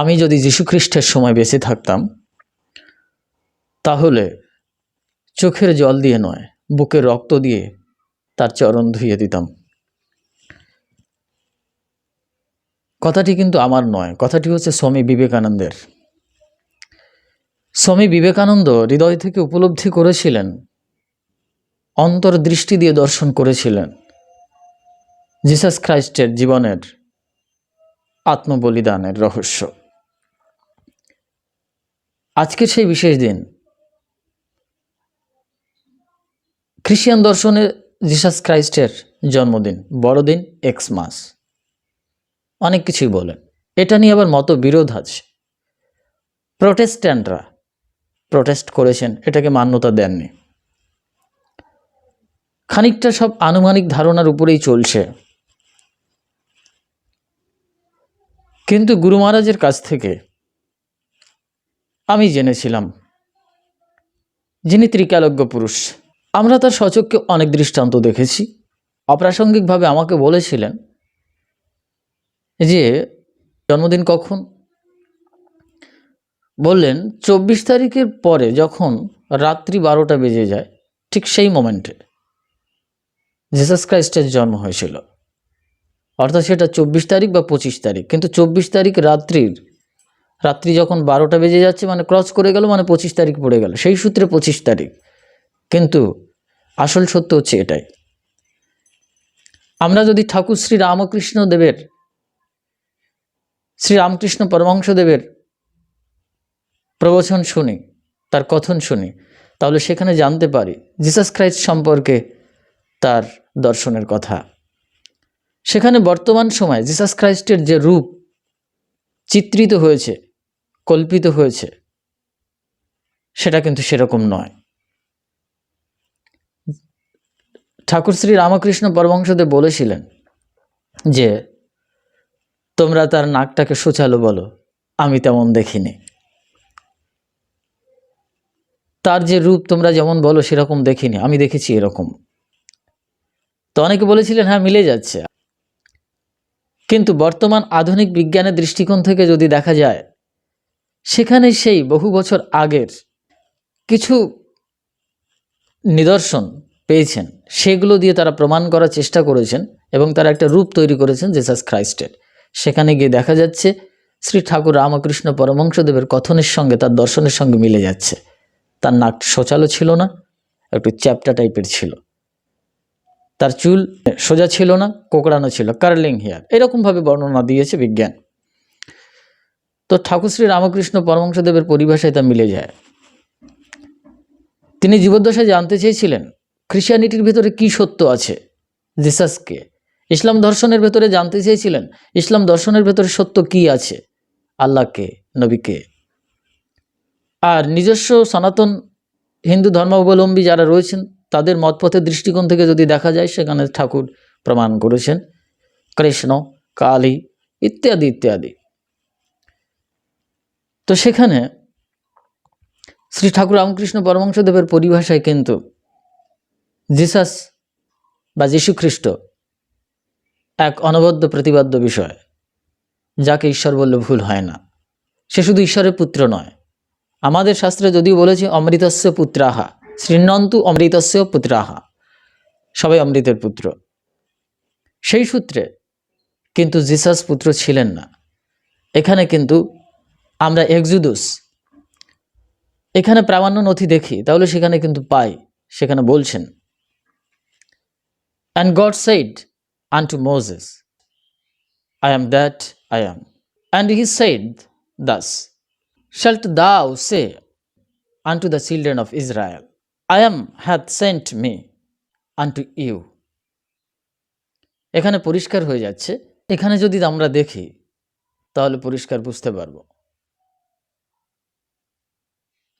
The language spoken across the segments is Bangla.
আমি যদি যীশুখ্রিস্টের সময় বেঁচে থাকতাম, তাহলে চোখের জল দিয়ে নয়, বুকের রক্ত দিয়ে তার চরণ ধুইয়ে দিতাম। কথাটি কিন্তু আমার নয়, কথাটি হচ্ছে স্বামী বিবেকানন্দের। স্বামী বিবেকানন্দ হৃদয় থেকে উপলব্ধি করেছিলেন, অন্তর্দৃষ্টি দিয়ে দর্শন করেছিলেন জিসাস খ্রাইস্টের জীবনের আত্মবলিদানের রহস্য। আজকের সেই বিশেষ দিন, খ্রিস্টান দর্শনে জিসাস খ্রাইস্টের জন্মদিন, বড়দিন, এক্স মাস। অনেক কিছুই বলেন। এটা নিয়ে আবার মত বিরোধ আছে। প্রোটেস্ট্যান্টরা প্রোটেস্ট করেছেন, এটাকে মান্যতা দেননি। খানিকটা সব আনুমানিক ধারণার উপরেই চলছে। কিন্তু গুরু মহারাজের কাছ থেকে আমি জেনেছিলাম। যিনি ত্রিকালজ্ঞ পুরুষ, আমরা তার সচক্ষে অনেক দৃষ্টান্ত দেখেছি। অপ্রাসঙ্গিকভাবে আমাকে বলেছিলেন যে, জন্মদিন কখন? বললেন, চব্বিশ তারিখের পরে যখন রাত্রি বারোটা বেজে যায়, ঠিক সেই মোমেন্টে। জিসাস ক্রাইস্টের জন্ম হয়েছিল। অর্থাৎ সেটা চব্বিশ তারিখ বা পঁচিশ তারিখ, কিন্তু চব্বিশ তারিখ রাত্রির রাত্রি যখন বারোটা বেজে যাচ্ছে মানে ক্রস করে গেল মানে পঁচিশ তারিখ পড়ে গেল। সেই সূত্রে পঁচিশ তারিখ। কিন্তু আসল সত্য হচ্ছে এটাই। আমরা যদি ঠাকুর শ্রী রামকৃষ্ণ দেবের, শ্রী রামকৃষ্ণ পরমহংসদেবের প্রবচন শুনি, তার কথন শুনি, তাহলে সেখানে জানতে পারি জিসাস ক্রাইস্ট সম্পর্কে তার দর্শনের কথা। সেখানে বর্তমান সময়ে জিসাস ক্রাইস্টের যে রূপ চিত্রিত হয়েছে কল্পিত হয়েছে, সেটা কিন্তু সেরকম নয়। ঠাকুর শ্রী রামকৃষ্ণ পরমহংসদেব বলেছিলেন যে, তোমরা তার নাকটাকে সোচালো বলো, আমি তেমন দেখিনি। তার যে রূপ তোমরা যেমন বলো, সেরকম দেখিনি, আমি দেখেছি এরকম। তো অনেকে বলেছিলেন হ্যাঁ মিলে যাচ্ছে। কিন্তু বর্তমান আধুনিক বিজ্ঞানের দৃষ্টিকোণ থেকে যদি দেখা যায় সেখানে সেই বহু বছর আগের কিছু নিদর্শন পেয়েছেন। সেগুলো দিয়ে তারা প্রমাণ করার চেষ্টা করেছেন এবং তারা একটা রূপ তৈরি করেছেন জেসাস খ্রাইস্টের সেখানে গিয়ে দেখা যাচ্ছে শ্রী ঠাকুর রামকৃষ্ণ পরমংশদেবের কথনের সঙ্গে তার দর্শনের সঙ্গে মিলে যাচ্ছে। তার নাক শোচালো ছিল না, একটু চ্যাপটা টাইপের ছিল। তার চুল সোজা ছিল না, কোকড়ানো ছিল, কার্লিং হেয়ার। এরকমভাবে বর্ণনা দিয়েছে বিজ্ঞান। তো ঠাকুর শ্রী রামকৃষ্ণ পরমংশদেবের পরিভাষায় তা মিলে যায়। তিনি জীবদ্দশায় জানতে চেয়েছিলেন খ্রিস্টিয়ানিটির ভেতরে কি সত্য আছে? জিসাসকে। ইসলাম দর্শনের ভেতরে জানতে চেয়েছিলেন, ইসলাম দর্শনের ভেতরে সত্য কি আছে? আল্লাহকে, নবীকে। আর নিজস্ব সনাতন হিন্দু ধর্মাবলম্বী যারা রয়েছেন, তাদের মতপথের দৃষ্টিকোণ থেকে যদি দেখা যায়, সেখানে ঠাকুর প্রমাণ করেছেন। কৃষ্ণ, কালী, ইত্যাদি ইত্যাদি। তো সেখানে শ্রী ঠাকুর রামকৃষ্ণ পরমংশদেবের পরিভাষায় কিন্তু জিসাস বা যীশুখ্রিস্ট এক অনবদ্য প্রতিবাদ্য বিষয়, যাকে ঈশ্বর বললে ভুল হয় না। সে শুধু ঈশ্বরের পুত্র নয়। আমাদের শাস্ত্রে যদিও বলেছে, অমৃতস্য পুত্রাহা। শ্রীনন্তু অমৃতস্য পুত্রাহা। সবাই অমৃতের পুত্র। সেই সূত্রে কিন্তু জিসাস পুত্র ছিলেন না। এখানে কিন্তু আমরা একজুদুস এখানে প্রামাণ্য নথি দেখি, তাহলে সেখানে কিন্তু পাই, সেখানে বলছেন। And God said unto Moses I am that I am and he said thus shalt thou say unto the children of Israel I am hath sent me unto you এখানে পরিষ্কার হয়ে যাচ্ছে। এখানে যদি আমরা দেখি, তাহলে পরিষ্কার বুঝতে পারব।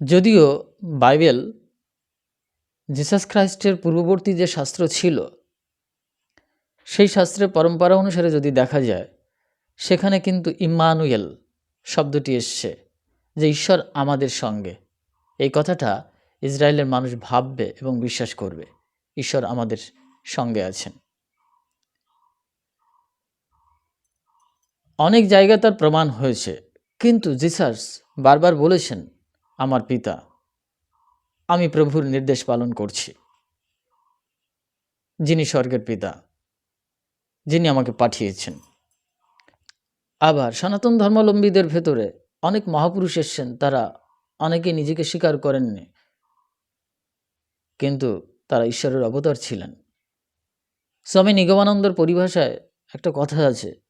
যদিও বাইবেল জিসাস খ্রাইস্টের পূর্ববর্তী যে শাস্ত্র ছিল, সেই শাস্ত্রের পরম্পরা অনুসারে যদি দেখা যায়, সেখানে কিন্তু ইম্মানুয়েল শব্দটি এসছে যে ঈশ্বর আমাদের সঙ্গে। এই কথাটা ইসরায়েলের মানুষ ভাববে এবং বিশ্বাস করবে, ঈশ্বর আমাদের সঙ্গে আছেন। অনেক জায়গায় তার প্রমাণ হয়েছে, কিন্তু জিসাস বারবার বলেছেন আমার পিতা। আমি প্রভুর নির্দেশ পালন করছি। যিনি স্বর্গের পিতা, যিনি আমাকে পাঠিয়েছেন। আবার সনাতন ধর্মাবলম্বীদের ভেতরে অনেক মহাপুরুষ এসছেন, তারা অনেকে নিজেকে স্বীকার করেননি। কিন্তু তারা ঈশ্বরের অবতার ছিলেন। স্বামী নিগমানন্দর পরিভাষায় একটা কথা আছে।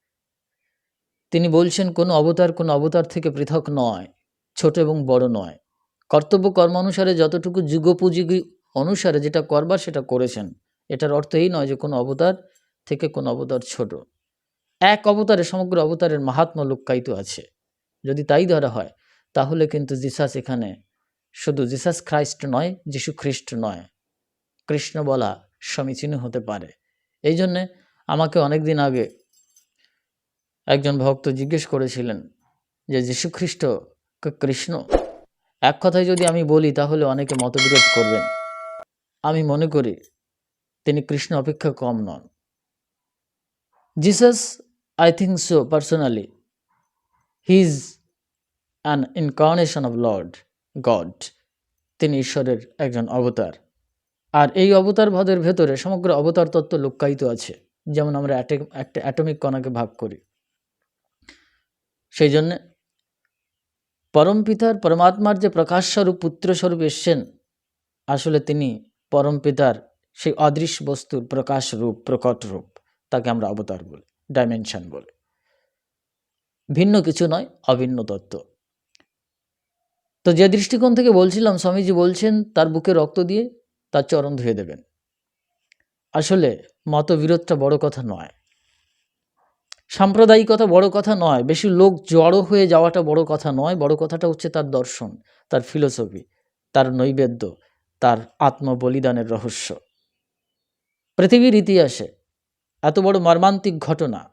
তিনি বলছেন, কোনো অবতার কোনো অবতার থেকে পৃথক নয়। ছোট এবং বড় নয়। কর্তব্য কর্মানুসারে যতটুকু যুগোপযোগী অনুসারে যেটা করবার সেটা করেছেন। এটার অর্থ এই নয় যে কোনো অবতার থেকে কোনো অবতার ছোট। এক অবতারে, সমগ্র অবতারের মাহাত্ম লুক্কায়িত আছে। যদি তাই ধরা হয়, তাহলে কিন্তু জিসাস এখানে শুধু জিসাস খ্রাইস্ট নয়, যিশু খ্রিস্ট নয়। কৃষ্ণ বলা সমীচীন হতে পারে। এই জন্যে আমাকে অনেক দিন আগে একজন ভক্ত জিজ্ঞেস করেছিলেন যে, যীশু খ্রিস্ট ক- কৃষ্ণ। এক কথায় যদি আমি বলি, তাহলে অনেকে মতবিরোধ করবেন। আমি মনে করি, তিনি কৃষ্ণ অপেক্ষা কম নন। Jesus I think so personally he is an incarnation of lord God তিনি ঈশ্বরের একজন অবতার। আর এই অবতার ভাদের ভেতরে সমগ্র অবতার তত্ত্ব লুক্কায়িত আছে। যেমন আমরা একটা অ্যাটমিক কণাকে ভাগ করি। সেই জন্যে পরম পিতার পরমাত্মার যে প্রকাশস্বরূপ পুত্রস্বরূপ এসছেন, আসলে তিনি পরম পিতার সেই অদৃশ্য বস্তুর প্রকাশ রূপ প্রকট রূপ তাকে আমরা অবতার বলি ডাইমেনশন বলি। ভিন্ন কিছু নয়, অভিন্ন তত্ত্ব। তো যে দৃষ্টিকোণ থেকে বলছিলাম, স্বামীজি বলছেন, তার বুকে রক্ত দিয়ে তার চরণ ধুয়ে দেবেন। আসলে মতবিরোধটা বড় কথা নয়। সাম্প্রদায়িকতা বড় কথা নয়, বেশি লোক জড়ো হয়ে যাওয়াটা বড় কথা নয়, বড় কথাটা হচ্ছে তার দর্শন, তার ফিলোসফি তার নৈবেদ্য, তার আত্মবলিদানের রহস্য। পৃথিবীর ইতিহাসে এত বড় মর্মান্তিক ঘটনা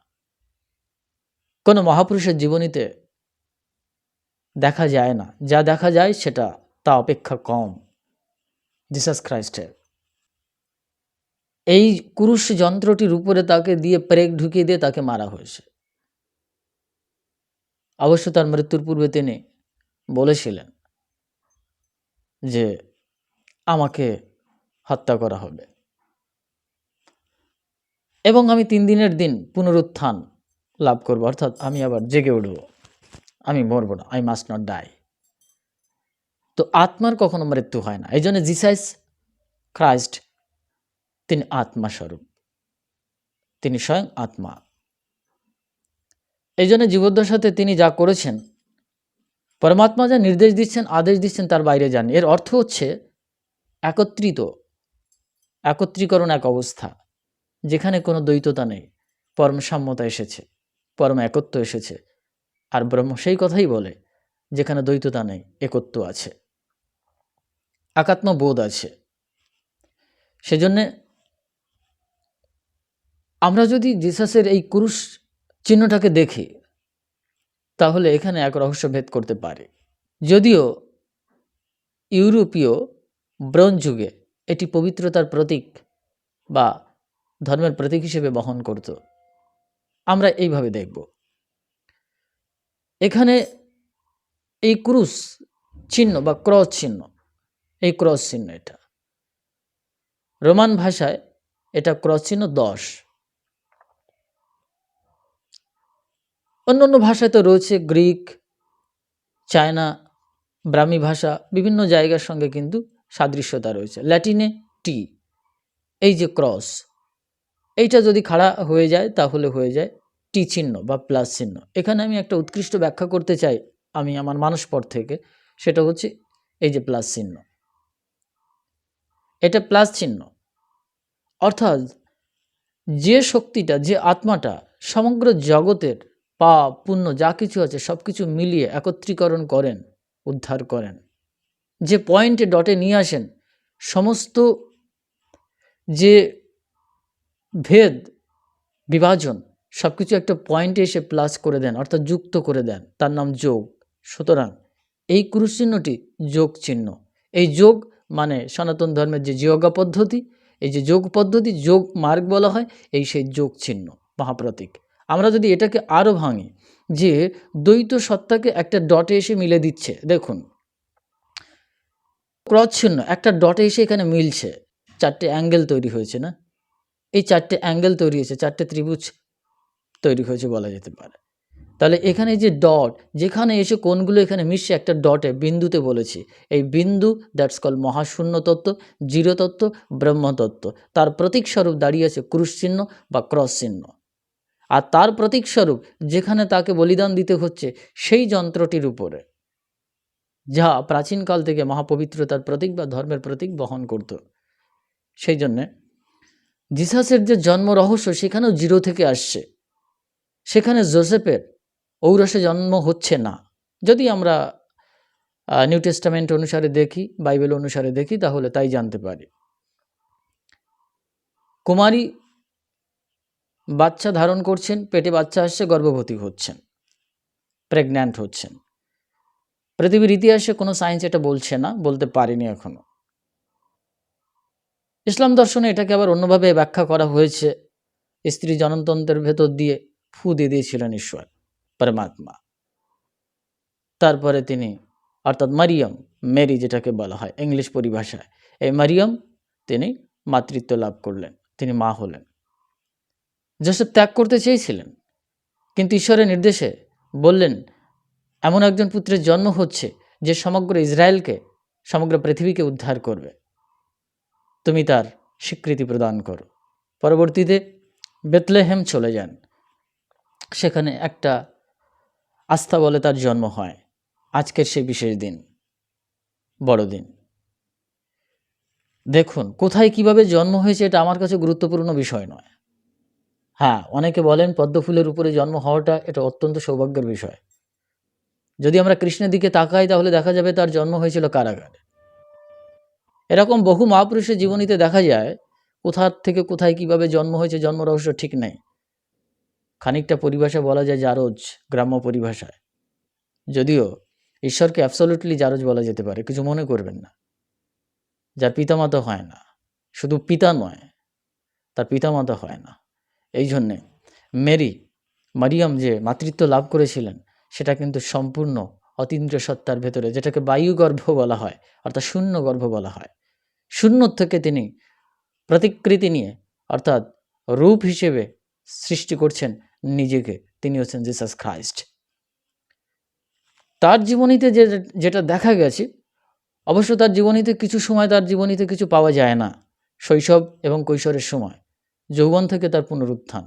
কোনো মহাপুরুষের জীবনীতে দেখা যায় না। যা দেখা যায় সেটা তা অপেক্ষা কম। জিসাস খ্রাইস্টের এই কুরুশ যন্ত্রটির উপরে তাকে দিয়ে প্রেগ ঢুকিয়ে দিয়ে তাকে মারা হয়েছে। অবশ্য তার মৃত্যুর পূর্বে তিনি বলেছিলেন যে আমাকে হত্যা করা হবে। এবং আমি তিন দিনের দিন পুনরুত্থান লাভ করব, অর্থাৎ আমি আবার জেগে উঠব। আমি মরব না আই মাস্ট নট ডাই তো আত্মার কখনো মৃত্যু হয় না। এই জন্য জিসাইস খ্রাইস্ট তিনি আত্মা স্বরূপ তিনি স্বয়ং আত্মা। এই জন্য জীবদ্দশাতে তিনি যা করেছেন, পরমাত্মা যা নির্দেশ দিচ্ছেন, আদেশ দিচ্ছেন, তার বাইরে যান। এর অর্থ হচ্ছে একত্রিত, একত্রীকরণ এক অবস্থা, যেখানে কোনো দ্বৈততা নেই। পরম সাম্যতা এসেছে, পরম একত্ব এসেছে। আর ব্রহ্ম সেই কথাই বলে, যেখানে দ্বৈততা নেই, একত্ব আছে। একাত্ম বোধ আছে। সেজন্যে আমরা যদি জিসাসের এই কুরুশ চিহ্নটাকে দেখি, তাহলে এখানে এক রহস্য ভেদ করতে পারে। যদিও ইউরোপীয় ব্রোঞ্জ যুগে এটি পবিত্রতার প্রতীক বা ধর্মের প্রতীক হিসেবে বহন করত। আমরা এইভাবে দেখব। এখানে এই ক্রুশ চিহ্ন বা ক্রস চিহ্ন, এই ক্রস চিহ্ন এটা। রোমান ভাষায় এটা ক্রস চিহ্ন দশ। অন্য অন্য ভাষায় তো রয়েছে গ্রিক, চায়না, ব্রাহ্মী ভাষা, বিভিন্ন জায়গার সঙ্গে কিন্তু সাদৃশ্যতা রয়েছে। ল্যাটিনে টি, এই যে ক্রস, এইটা যদি খাড়া হয়ে যায় তাহলে হয়ে যায় টি চিহ্ন বা প্লাস চিহ্ন। এখানে আমি একটা উৎকৃষ্ট ব্যাখ্যা করতে চাই আমি আমার মানসপট থেকে, সেটা হচ্ছে এই যে প্লাস চিহ্ন। এটা প্লাস চিহ্ন। অর্থাৎ যে শক্তিটা, যে আত্মাটা সমগ্র জগতের পাপ, পুণ্য যা কিছু আছে সব কিছু মিলিয়ে একত্রীকরণ করেন, উদ্ধার করেন। যে পয়েন্টে ডটে নিয়ে আসেন, সমস্ত যে ভেদ, বিভাজন সব কিছু একটা পয়েন্টে এসে প্লাস করে দেন, অর্থাৎ যুক্ত করে দেন, তার নাম যোগ। সুতরাং এই ক্রুশ চিহ্নটি যোগ চিহ্ন। এই যোগ মানে সনাতন ধর্মের যে যোগা পদ্ধতি, এই যে যোগ পদ্ধতি যোগ মার্গ বলা হয়, এই সেই যোগ চিহ্ন, মহাপ্রতীক। আমরা যদি এটাকে আরও ভাঙি, যে দ্বৈত সত্তাকে একটা ডটে এসে মিলে দিচ্ছে, দেখুন। ক্রস চিহ্ন, একটা ডটে এসে এখানে মিলছে। চারটে অ্যাঙ্গেল তৈরি হয়েছে না? এই চারটে অ্যাঙ্গেল তৈরি হয়েছে, চারটে ত্রিভুজ তৈরি হয়েছে বলা যেতে পারে। তাহলে এখানে যে ডট যেখানে এসে কোনগুলো এখানে মিশছে, একটা ডটে বিন্দুতে বলেছি। এই বিন্দু দ্যাটস কল মহাশূন্য তত্ত্ব, জিরো তত্ত্ব, ব্রহ্মতত্ত্ব। তার প্রতীক স্বরূপ দাঁড়িয়ে আছে ক্রুশ চিহ্ন বা ক্রস চিহ্ন। আর তার প্রতীক স্বরূপ যেখানে তাকে বলিদান দিতে হচ্ছে, সেই যন্ত্রটির উপরে, যা প্রাচীনকাল থেকে মহাপবিত্রতার প্রতীক বা ধর্মের প্রতীক বহন করত। সেই জন্যে জিসাসের যে জন্ম রহস্য সেখানেও জিরো থেকে আসছে। সেখানে জোসেফের ঔরসে জন্ম হচ্ছে না। যদি আমরা নিউ টেস্টামেন্ট অনুসারে দেখি, বাইবেল অনুসারে দেখি, তাহলে তাই জানতে পারি। কুমারী বাচ্চা ধারণ করছেন, পেটে বাচ্চা আসছে, গর্ভবতী হচ্ছেন প্রেগন্যান্ট হচ্ছেন। পৃথিবীর ইতিহাসে কোনো সায়েন্স এটা বলছে না, বলতে পারেনি এখনও। ইসলাম দর্শনে এটাকে আবার অন্যভাবে ব্যাখ্যা করা হয়েছে। স্ত্রী জনতন্ত্রের ভেতর দিয়ে ফু দিয়ে দিয়েছিলেন ঈশ্বর, পরমাত্মা। তারপরে তিনি, অর্থাৎ মারিয়াম, মেরি যেটাকে বলা হয়, ইংলিশ পরিভাষায়, এই মারিয়াম তিনি মাতৃত্ব লাভ করলেন, তিনি মা হলেন। জোসেফ ত্যাগ করতে চেয়েছিলেন। কিন্তু ঈশ্বরের নির্দেশে বললেন, এমন একজন পুত্রের জন্ম হচ্ছে যে সমগ্র ইসরায়েলকে, সমগ্র পৃথিবীকে উদ্ধার করবে। তুমি তার স্বীকৃতি প্রদান করো। পরবর্তীতে বেতলেহেম চলে যান। সেখানে একটা আস্থা বলে তার জন্ম হয়। আজকের সেই বিশেষ দিন বড়দিন দেখুন, কোথায় কীভাবে জন্ম হয়েছে এটা আমার কাছে গুরুত্বপূর্ণ বিষয় নয়। হ্যাঁ অনেকে বলেন পদ্ম ফুলের উপরে জন্ম হওয়াটা এটা অত্যন্ত সৌভাগ্যের বিষয়। যদি আমরা কৃষ্ণের দিকে তাকাই তাহলে দেখা যাবে তার জন্ম হয়েছিল কারাগারে। এরকম বহু মহাপুরুষের জীবনীতে দেখা যায়, কোথা থেকে কোথায় কীভাবে জন্ম হয়েছে, জন্ম রহস্য ঠিক নেই। খানিকটা পরিভাষা বলা যায় জারজ, গ্রাম্য পরিভাষায়। যদিও ঈশ্বরকে অ্যাবসলিউটলি জারজ বলা যেতে পারে, কিছু মনে করবেন না। যার পিতামাতা হয় না, শুধু পিতা নয়, তার পিতামাতা হয় না। এই জন্যে মেরি, মারিয়াম যে মাতৃত্ব লাভ করেছিলেন, সেটা কিন্তু সম্পূর্ণ অতীন্দ্রিয় সত্তার ভেতরে, যেটাকে বায়ুগর্ভ বলা হয়, অর্থাৎ শূন্য গর্ভ বলা হয়। শূন্য থেকে তিনি প্রতিকৃতি নিয়ে, অর্থাৎ রূপ হিসেবে সৃষ্টি করছেন নিজেকে, তিনি হচ্ছেন জিসাস খ্রাইস্ট। তার জীবনীতে যে, যেটা দেখা গেছে, অবশ্য তার জীবনীতে কিছু সময় তার জীবনীতে কিছু পাওয়া যায় না, শৈশব এবং কৈশোরের সময়। যৌবন থেকে তার পুনরুত্থান,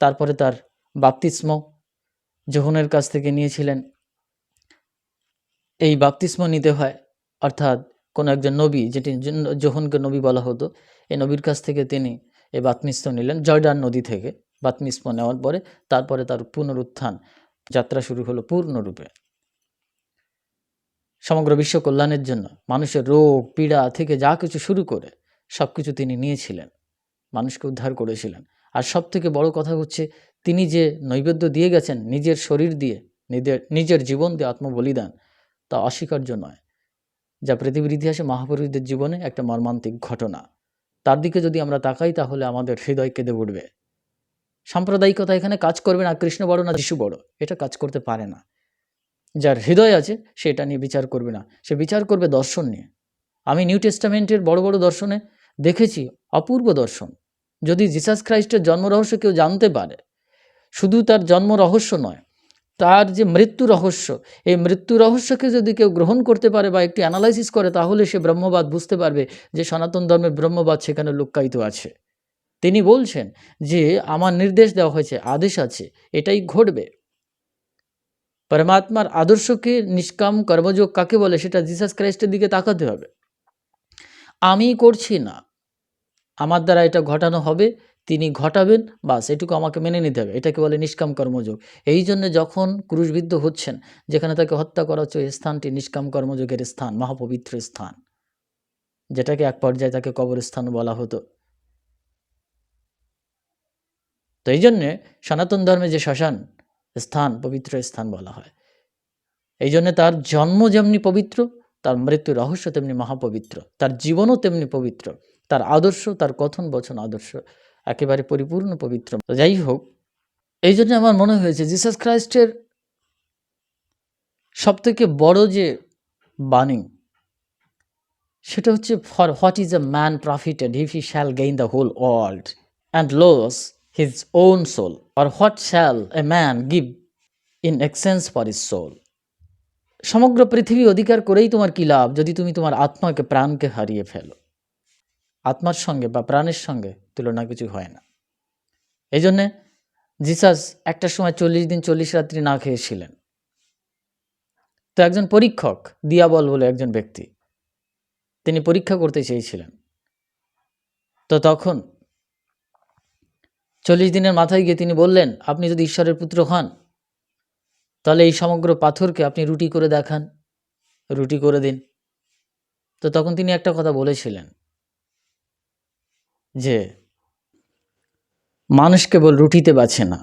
তারপরে তার বাপ্তিস্ম যোহনের কাছ থেকে নিয়েছিলেন। এই বাপ্তিস্ম নিতে হয়, অর্থাৎ কোনো একজন নবী, যেটি যোহনকে নবী বলা হতো, এই নবীর কাছ থেকে তিনি এই বাতমিস্ম নিলেন জর্ডান নদী থেকে। বাতমিস্ম নেওয়ার পরে তারপরে তার পুনরুত্থান, যাত্রা শুরু হলো পূর্ণরূপে। সমগ্র বিশ্ব কল্যাণের জন্য, মানুষের রোগ, পীড়া থেকে যা কিছু শুরু করে সব কিছু তিনি নিয়েছিলেন। মানুষকে উদ্ধার করেছিলেন। আর সব থেকে বড় কথা হচ্ছে, তিনি যে নৈবেদ্য দিয়ে গেছেন, নিজের শরীর দিয়ে, নিজের নিজের জীবন দিয়ে আত্মবলিদান, তা অস্বীকার্য নয়। যা পৃথিবীর ইতিহাসে মহাপুরুষদের জীবনে একটা মর্মান্তিক ঘটনা। তার দিকে যদি আমরা তাকাই, তাহলে আমাদের হৃদয় কেঁদে উঠবে। সাম্প্রদায়িকতা এখানে কাজ করবে না, কৃষ্ণ বড় না যিশু বড়, এটা কাজ করতে পারে না। যার হৃদয় আছে, সে এটা নিয়ে বিচার করবে না। সে বিচার করবে দর্শন নিয়ে। আমি নিউ টেস্টামেন্টের বড় বড় দর্শনে দেখেছি, অপূর্ব দর্শন। যদি জিসাস খ্রাইস্টের জন্ম রহস্য কেউ জানতে পারে, শুধু তার জন্ম রহস্য নয়, তার যে মৃত্যু রহস্য, এই মৃত্যু রহস্যকে যদি কেউ গ্রহণ করতে পারে বা একটু অ্যানালাইসিস করে, তাহলে সে ব্রহ্মবাদ বুঝতে পারবে যে সনাতন ধর্মের ব্রহ্মবাদ সেখানে লুক্কায়িত আছে। তিনি বলছেন যে, আমার নির্দেশ দেওয়া হয়েছে, আদেশ আছে, এটাই ঘটবে। পরমাত্মার আদর্শকে নিষ্কাম কর্মযোগ কাকে বলে, সেটা জিসাস ক্রাইস্টের দিকে তাকাতে হবে। আমি করছি না আমার দ্বারা এটা ঘটানো হবে, তিনি ঘটাবেন, বাস, এটুকু আমাকে মেনে নিতে হবে। এটাকে বলে নিষ্কাম কর্মযোগ। এই জন্য যখন ক্রুশবিদ্ধ হচ্ছেন, যেখানে তাকে হত্যা করা হচ্ছে স্থানটি নিষ্কাম কর্মযোগের স্থান, মহাপবিত্র স্থান। যেটাকে এক পর্যায়ে তাকে কবরস্থান বলা হতো। তো এই জন্যে সনাতন ধর্মে যে শ্মশান, স্থান, পবিত্র স্থান বলা হয়, এই জন্যে তার জন্ম যেমনি পবিত্র, তার মৃত্যু রহস্য তেমনি মহাপবিত্র, তার জীবনও তেমনি পবিত্র। তার আদর্শ, তার কথন বচন আদর্শ একেবারে পরিপূর্ণ পবিত্র। যাই হোক, এই জন্য আমার মনে হয়েছে জিসাস খ্রাইস্টের সবথেকে বড় যে বাণী, সেটা হচ্ছে for what is a man profited if he shall gain the whole world and lose his own soul or what shall a man give in exchange for his soul সমগ্র পৃথিবী অধিকার করেই তোমার কী লাভ, যদি তুমি তোমার আত্মাকে, প্রাণকে হারিয়ে ফেলো। আত্মার সঙ্গে বা প্রাণের সঙ্গে তুলনা কিছু হয় না। এই জন্যে জিসাস একটা সময় চল্লিশ দিন, চল্লিশ রাত্রি না খেয়েছিলেন। তো একজন পরীক্ষক, দিয়াবল বলে একজন ব্যক্তি, তিনি পরীক্ষা করতে চেয়েছিলেন। তো তখন চল্লিশ দিনের মাথায় গিয়ে তিনি বললেন, আপনি যদি ঈশ্বরের পুত্র হন, তাহলে এই সমগ্র পাথরকে আপনি রুটি করে দেখান, রুটি করে দিন। তো তখন তিনি একটা কথা বলেছিলেন। যে মানুষ কেবল রুটিতে বাঁচে না,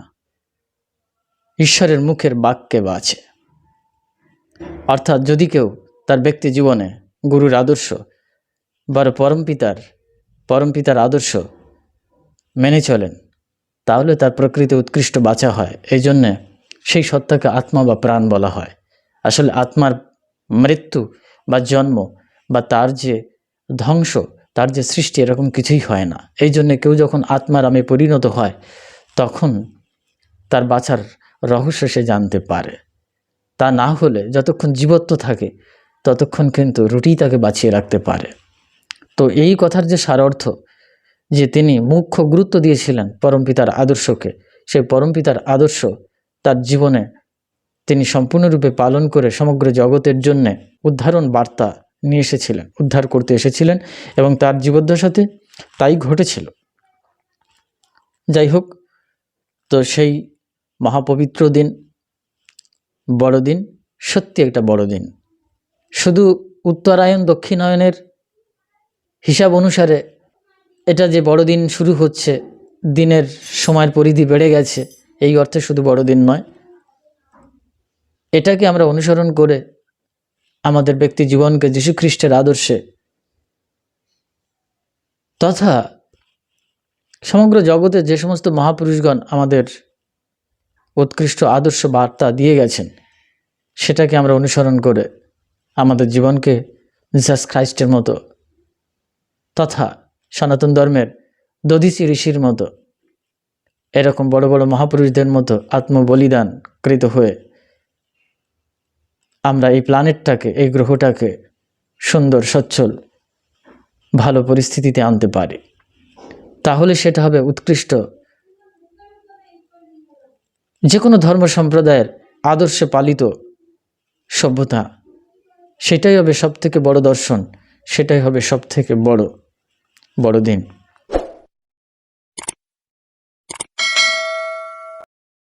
ঈশ্বরের মুখের বাক্যে বাঁচে। অর্থাৎ যদি কেউ তার ব্যক্তি জীবনে গুরুর আদর্শ বা পরমপিতার পরমপিতার আদর্শ মেনে চলেন, তাহলে তার প্রকৃতি উৎকৃষ্ট বাঁচা হয়। এই জন্যে সেই সত্তাকে আত্মা বা প্রাণ বলা হয়। আসলে আত্মার মৃত্যু বা জন্ম বা তার যে ধ্বংস তার যে সৃষ্টি এরকম কিছুই হয় না। এই জন্যে কেউ যখন আত্মার আমি পরিণত হয়, তখন তার বাঁচার রহস্য সে জানতে পারে। তা না হলে যতক্ষণ জীবত্ব থাকে, ততক্ষণ কিন্তু রুটি তাকে বাঁচিয়ে রাখতে পারে। তো এই কথার যে সার অর্থ যে তিনি মুখ্য গুরুত্ব দিয়েছিলেন পরমপিতার আদর্শকে, সেই পরমপিতার আদর্শ তার জীবনে তিনি সম্পূর্ণরূপে পালন করে সমগ্র জগতের জন্যে উদ্ধারণ বার্তা নিয়ে এসেছিলেন, উদ্ধার করতে এসেছিলেন এবং তার জীবদ্দশাতে তাই ঘটেছিল। যাই হোক, তো সেই মহাপবিত্র দিন, বড়দিন সত্যি একটা বড় দিন শুধু উত্তরায়ণ দক্ষিণায়নের হিসাব অনুসারে এটা যে বড়দিন শুরু হচ্ছে, দিনের সময়ের পরিধি বেড়ে গেছে, এই অর্থে শুধু বড়দিন নয়। এটাকে আমরা অনুসরণ করে আমাদের ব্যক্তি জীবনকে যীশু খ্রিস্টের আদর্শে তথা সমগ্র জগতে যে সমস্ত মহাপুরুষগণ আমাদের উৎকৃষ্ট আদর্শ বার্তা দিয়ে গেছেন, সেটাকে আমরা অনুসরণ করে আমাদের জীবনকে জিসাস খ্রাইস্টের মতো তথা সনাতন ধর্মের দধিসি ঋষির মতো এরকম বড় বড় মহাপুরুষদের মতো আত্মবলিদান কৃত হয়ে আমরা এই প্ল্যানেটটাকে এই গ্রহটাকে সুন্দর, সচ্ছল, ভালো পরিস্থিতিতে আনতে পারি। তাহলে সেটা হবে উৎকৃষ্ট। যে কোনো ধর্ম সম্প্রদায়ের আদর্শে পালিত সভ্যতা, সেটাই হবে সব থেকে বড় দর্শন, সেটাই হবে সব থেকে বড় বড় দিন